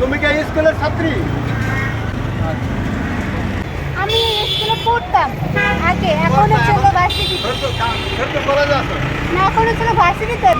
তুমি কি স্কুলের ছাত্রী? আমি স্কুলে পড়তাম আগে এখন ছিল হলো ভার্সিটি না এখন ছিল ভার্সিটিতে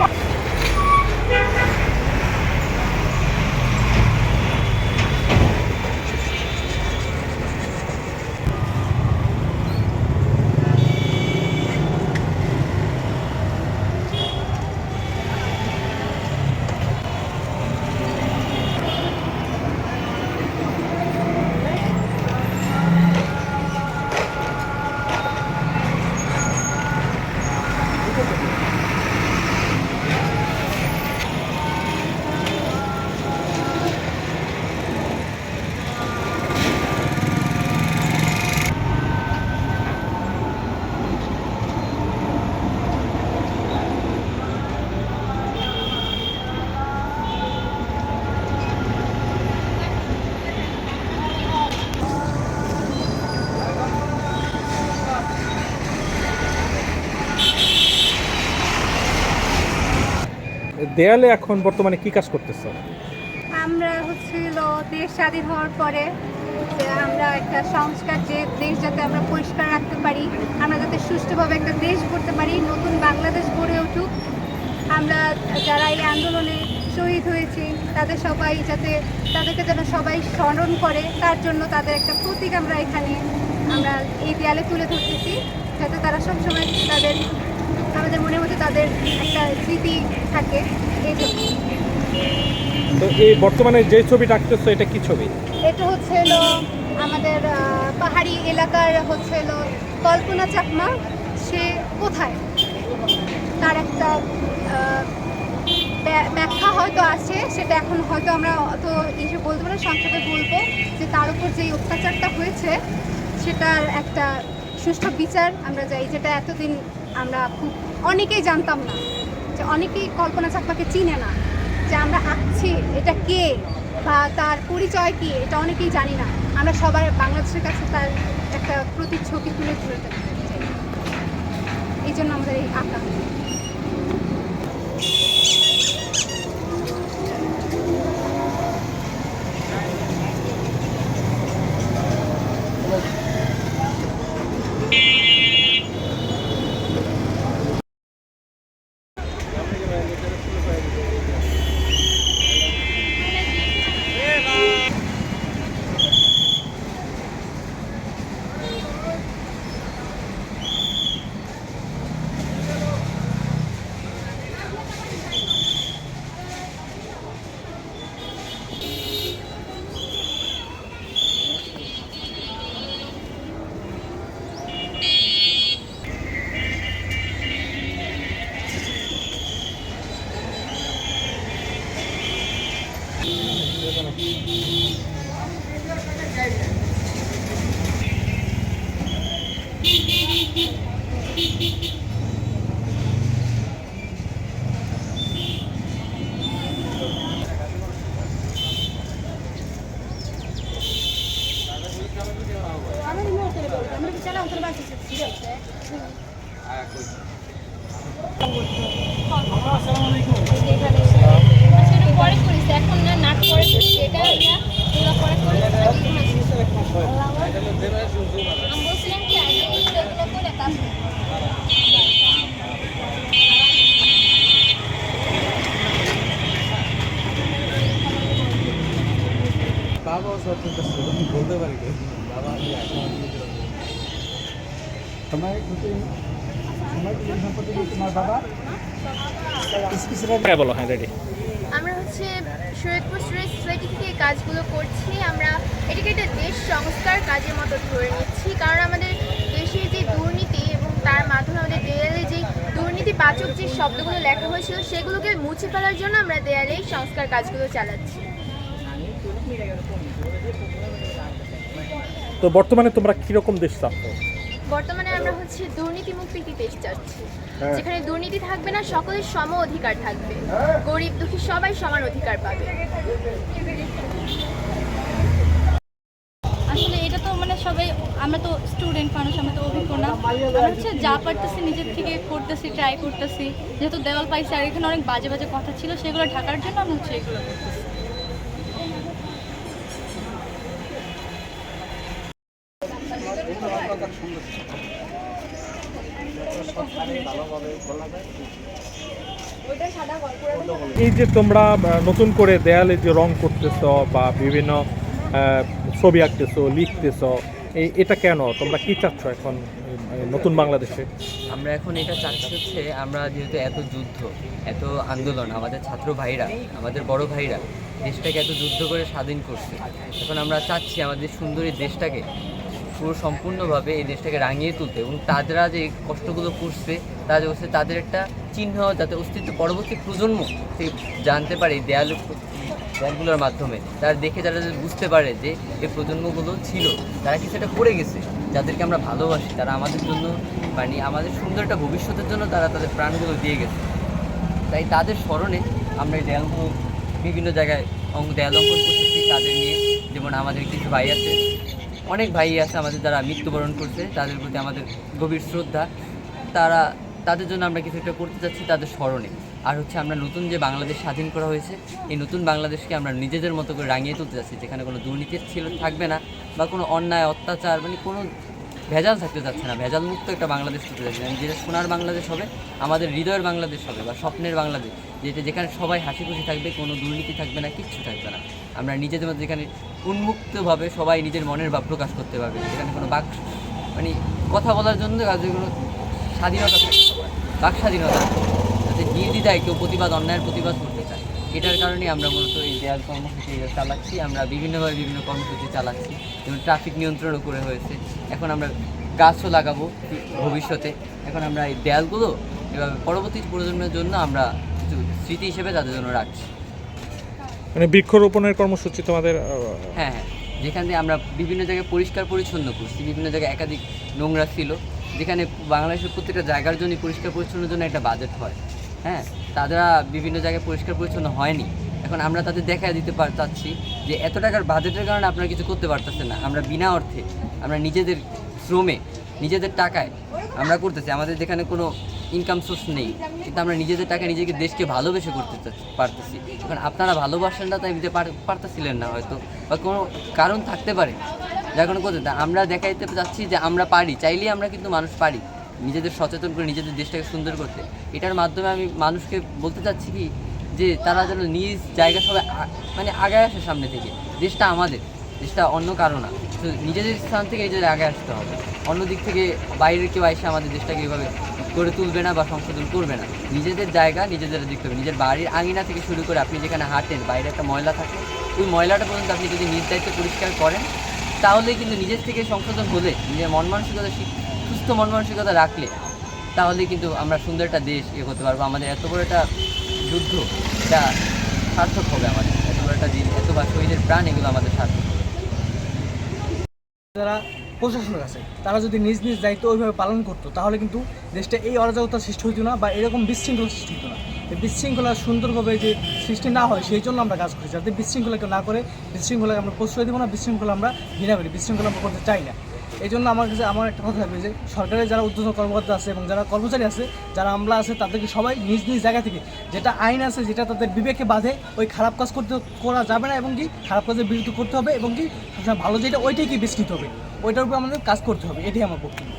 দেয়ালে এখন বর্তমানে কি কাজ করতেছ? আমরা হচ্ছিল দেশ স্বাধীন হওয়ার পরে আমরা একটা সংস্কার, যে দেশ যাতে আমরা পরিষ্কার রাখতে পারি, আমরা যাতে সুষ্ঠুভাবে একটা দেশ গড়তে পারি, নতুন বাংলাদেশ গড়ে উঠুক। আমরা যারা এই আন্দোলনে শহীদ হয়েছি, তাদের সবাই যাতে, তাদেরকে যেন সবাই স্মরণ করে, তার জন্য তাদের একটা প্রতীক আমরা এখানে আমরা এই দেয়ালে তুলে ধরতেছি, যাতে তারা সবসময় তাদের আমাদের মনের মধ্যে তাদের একটা স্মৃতি থাকে। এই তো এই বর্তমানে যে ছবিটা আঁকতেছো এটা কি ছবি? এটা হচ্ছে আমাদের পাহাড়ি এলাকার হচ্ছে কল্পনা চাকমা। সে কোথায়? তার একটা ব্যা- ব্যাখ্যা হয়তো আছে সেটা এখন হয়তো আমরা অত ইসে বলতে পারি না, সংক্ষেপে বলব যে তার উপর যে অত্যাচারটা হয়েছে সেটার একটা সুষ্ঠু বিচার আমরা চাই যেটা এতদিন আমরা খুব অনেকেই জানতাম না যে অনেকেই কল্পনা চাকমাকে চিনে না যে আমরা আঁকছি, এটা কে বা তার পরিচয় কি, এটা অনেকেই জানি না। আমরা সবাই বাংলাদেশের কাছে তার একটা প্রতিচ্ছবি তুলে তুলে এই জন্য আমাদের এই আঁকা পরে করিস এখন না নাট পরে করছি এটা আমরা পুরো পরে করি আমি বলছিলাম কি আগে এগুলো বাবা আমি বলতে পারি বাবা সময় সম্পত্তি তোমার বলো হ্যাঁ রেডি আমরা হচ্ছে শরীয়তপুর স্টুডেন্ট সোসাইটি থেকে কাজগুলো করছি। আমরা এটাকে একটা দেশ সংস্কার কাজের মতো ধরে নিচ্ছি। কারণ আমাদের দেশে যে দুর্নীতি এবং তার মাধ্যমে আমাদের দেয়ালে যে দুর্নীতিবাচক যে শব্দগুলো লেখা হয়েছিল সেগুলোকে মুছে ফেলার জন্য আমরা দেয়ালে সংস্কার কাজগুলো চালাচ্ছি। তো বর্তমানে তোমরা কীরকম দেশ চাচ্ছ বর্তমানে আমরা হচ্ছে দুর্নীতি মুক্ত একটি দেশ চাচ্ছি হ্যাঁ। যেখানে দুর্নীতি থাকবে না সকলের সম অধিকার থাকবে। গরিব দুঃখী সবাই সমান অধিকার পাবে। আসলে এটা তো মানে সবাই আমরা তো স্টুডেন্ট মানুষ আমরা তো অভিজ্ঞ না। আমরা হচ্ছে যা পারতেছি নিজের থেকে করতেছি ট্রাই করতেছি। যেহেতু দেওয়াল পাইছি আর এখানে অনেক বাজে বাজে কথা ছিল সেগুলো ঢাকার জন্য আমি হচ্ছে এগুলো করতেছি। এই যে তোমরা নতুন করে দেয়ালে যে রং করতেছ বা বিভিন্ন ছবি আঁকতেছো, লিখতেছ, এই এটা কেন? তোমরা কি চাচ্ছ এখন নতুন বাংলাদেশে? আমরা এখন এটা চাচ্ছি হচ্ছে, আমরা যেহেতু এত যুদ্ধ, এত আন্দোলন, আমাদের ছাত্র ভাইরা, আমাদের বড় ভাইরা দেশটাকে এত যুদ্ধ করে স্বাধীন করছে, এখন আমরা চাচ্ছি আমাদের সুন্দরী দেশটাকে পুরো সম্পূর্ণভাবে এই দেশটাকে রাঙিয়ে তুলতে এবং তারা যে কষ্টগুলো করছে, তারা করছে, তাদের একটা চিহ্ন যাতে অস্তিত্ব পরবর্তী প্রজন্ম সে জানতে পারে এই দেয়াল, দেয়ালগুলোর মাধ্যমে। তারা দেখে তারা যদি বুঝতে পারে যে এই প্রজন্মগুলো ছিল, তারা কি সেটা করে গেছে? যাদেরকে আমরা ভালোবাসি, তারা আমাদের জন্য মানে আমাদের সুন্দর একটা ভবিষ্যতের জন্য তারা তাদের প্রাণগুলো দিয়ে গেছে। তাই তাদের স্মরণে আমরা এই দেয়ালগুলো বিভিন্ন জায়গায় দেয়াল অঙ্কন করতেছি, তাদের নিয়ে। যেমন আমাদের কিছু ভাই আছে অনেক ভাই আছে আমাদের যারা মৃত্যুবরণ করছে, তাদের প্রতি আমাদের গভীর শ্রদ্ধা। তারা, তাদের জন্য আমরা কিছু একটা করতে চাচ্ছি তাদের স্মরণে। আর হচ্ছে আমরা নতুন যে বাংলাদেশ স্বাধীন করা হয়েছে, এই নতুন বাংলাদেশকে আমরা নিজেদের মতো করে রাঙিয়ে তুলতে চাচ্ছি, যেখানে কোনো দুর্নীতির ছিল, থাকবে না, বা কোনো অন্যায়, অত্যাচার মানে কোনো ভেজাল থাকতে চাচ্ছে না ভেজাল মুক্ত একটা বাংলাদেশ করতে চাচ্ছি না। যেটা সোনার বাংলাদেশ হবে, আমাদের হৃদয়ের বাংলাদেশ হবে, বা স্বপ্নের বাংলাদেশ, যেটা যেখানে সবাই হাসি খুশি থাকবে, কোনো দুর্নীতি থাকবে না, কিচ্ছু থাকবে না। আমরা নিজেদের মধ্যে যেখানে উন্মুক্তভাবে সবাই নিজের মনের ভাব প্রকাশ করতে পারবে। যেখানে কোনো বাক মানে কথা বলার জন্য কাজে কোনো স্বাধীনতা সবার। বাক স্বাধীনতা। যাতে নির্দ্বিধায় কেউ প্রতিবাদ, অন্যায়ের প্রতিবাদ করতে চায়। এটার কারণে আমরা মূলত এই দেয়াল কর্মসূচি চালাচ্ছি। আমরা বিভিন্নভাবে বিভিন্ন কর্মসূচি চালাচ্ছি। যেমন ট্রাফিক নিয়ন্ত্রণও করে হয়েছে। এখন আমরা গাছও লাগাবো ভবিষ্যতে। এখন আমরা এই দেয়ালগুলো এভাবে পরবর্তী প্রজন্মের জন্য আমরা কিছু স্মৃতি হিসেবে তাদের জন্য রাখছি। মানে বৃক্ষরোপণের কর্মসূচি তোমাদের হ্যাঁ হ্যাঁ। যেখান আমরা বিভিন্ন জায়গায় পরিষ্কার পরিচ্ছন্ন করছি, বিভিন্ন জায়গায় একাধিক নোংরা ছিল, যেখানে বাংলাদেশের প্রত্যেকটা জায়গার জন্য পরিষ্কার পরিচ্ছন্নের জন্য একটা বাজেট হয়। হ্যাঁ তারা বিভিন্ন জায়গায় পরিষ্কার পরিচ্ছন্ন হয়নি। এখন আমরা তাদের দেখা দিতে পার, চাচ্ছি যে এত টাকার বাজেটের কারণে আপনারা কিছু করতে পারতেছেন না। আমরা বিনা অর্থে, আমরা নিজেদের শ্রমে, নিজেদের টাকায় আমরা করতেছি। আমাদের যেখানে কোনো ইনকাম সোর্স নেই। কিন্তু আমরা নিজেদের টাকা নিজেকে দেশকে ভালোবেসে করতে পারতেছি। এখন আপনারা ভালোবাসেন না, তাই দিতে পার- পারতেছিলেন না হয়তো। বা কোনো কারণ থাকতে পারে। যার কোনো কথা। আমরা দেখাইতে চাচ্ছি যে আমরা পারি। চাইলেই আমরা কিন্তু মানুষ পারি। নিজেদের সচেতন করে নিজেদের দেশটাকে সুন্দর করতে। এটার মাধ্যমে আমি মানুষকে বলতে চাচ্ছি কি, যে তারা যেন নিজ জায়গা সবাই মানে আগায় আসে সামনে থেকে। দেশটা আমাদের। দেশটা অন্য কারও না। নিজেদের স্থান থেকে নিজেদের আগে আসতে হবে। অন্য দিক থেকে বাইরের কেউ এসে আমাদের দেশটাকে এভাবে করে তুলবে না বা সংশোধন করবে না। নিজেদের জায়গা, নিজেদের দেখতে হবে নিজের বাড়ির আঙিনা থেকে শুরু করে আপনি যেখানে হাঁটেন, বাইরে একটা ময়লা থাকে, ওই ময়লাটা পর্যন্ত আপনি যদি নিজ দায়িত্বে পরিষ্কার করেন তাহলে কিন্তু নিজের থেকে সংশোধন হলে, নিজের মন মানসিকতা সুস্থ মন মানসিকতা রাখলে তাহলে কিন্তু আমরা সুন্দর একটা দেশ ইয়ে করতে পারব। আমাদের এত বড় একটা যুদ্ধ, এটা সার্থক হবে আমাদের। এত বড় একটা দিন, এত বা শহীদের প্রাণ এগুলো আমাদের সার্থক হবে। যারা প্রশাসনের আছে তারা যদি নিজ নিজ দায়িত্ব ওইভাবে পালন করতো, তাহলে কিন্তু দেশটা এই অরাজকতা সৃষ্টি হতো না বা এরকম বিশৃঙ্খলা সৃষ্টি হতো না। বিশৃঙ্খলা সুন্দরভাবে যে সৃষ্টি না হয়, সেই জন্য আমরা কাজ করি। যাতে বিশৃঙ্খলাকে না করে বিশৃঙ্খলাকে আমরা প্রশ্রয় দেবো না, বিশৃঙ্খলা আমরা ঘৃণা করি, বিশৃঙ্খলা আমরা করতে চাই না। এই জন্য আমার কাছে আমার একটা কথা থাকবে যে সরকারের যারা উদ্যোগ কর্মকর্তা আছে এবং যারা কর্মচারী আছে, যারা আমলা আছে, তাদেরকে সবাই নিজ নিজ জায়গা থেকে যেটা আইন আছে, যেটা তাদের বিবেকে বাধে, ওই খারাপ কাজ করতে করা যাবে না এবং কি খারাপ কাজের বিরুদ্ধে করতে হবে এবং কি ভালো যেটা, ওইটাই কি বিস্তৃত হবে? ওইটার উপর আমাদের কাজ করতে হবে, এটাই আমার বক্তব্য।